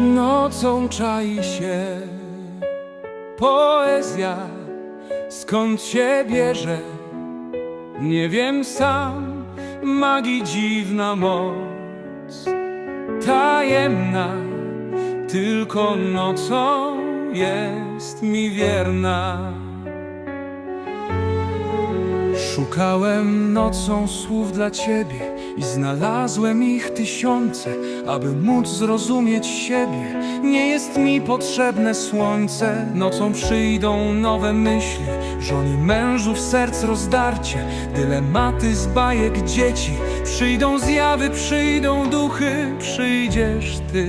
Nocą czai się poezja, skąd się bierze, nie wiem sam, magii dziwna moc, tajemna, tylko nocą jest mi wierna. Szukałem nocą słów dla ciebie i znalazłem ich tysiące, aby móc zrozumieć siebie. Nie jest mi potrzebne słońce, nocą przyjdą nowe myśli, żoni mężów serc rozdarcie, dylematy z bajek dzieci. Przyjdą zjawy, przyjdą duchy, przyjdziesz ty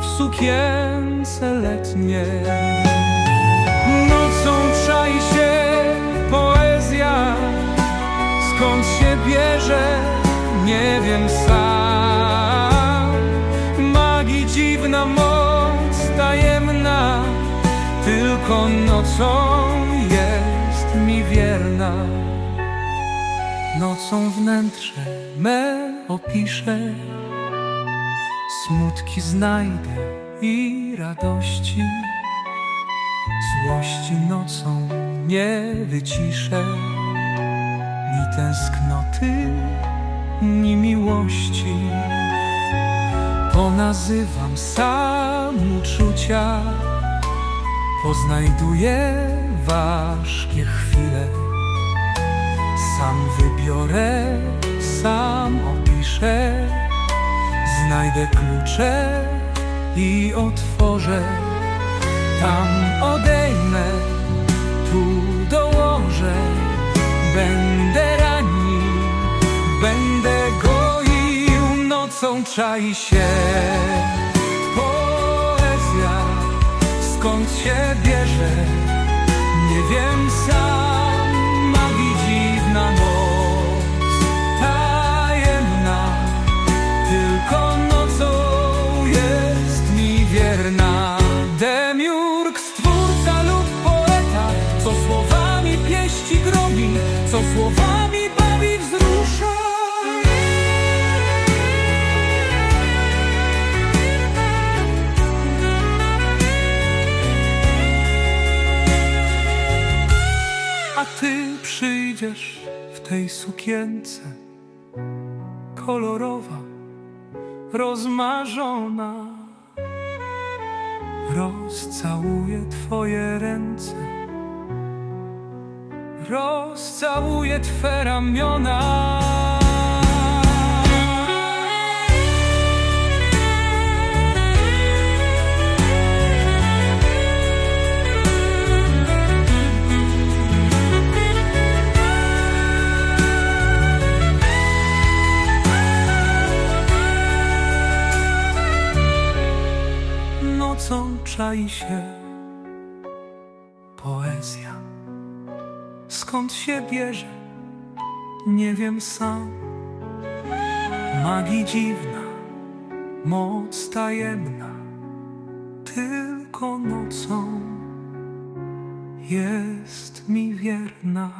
w sukience letniej. Bierze, nie wiem sam. Magii dziwna moc tajemna, tylko nocą jest mi wierna. Nocą wnętrze me opiszę, smutki znajdę i radości. Złości nocą nie wyciszę tęsknoty, ni miłości. Ponazywam sam uczucia Poznajduję ważkie chwile. Sam wybiorę, sam opiszę Znajdę klucze i otworzę. Tam odejmę, Nocą czai się. Poezja Skąd się bierze, nie wiem sam w tej sukience Kolorowa, rozmarzona Rozcałuję Twoje ręce, rozcałuję Twe ramiona. Czai się poezja. Skąd się bierze, nie wiem sam. Magii dziwna, moc tajemna, tylko nocą jest mi wierna.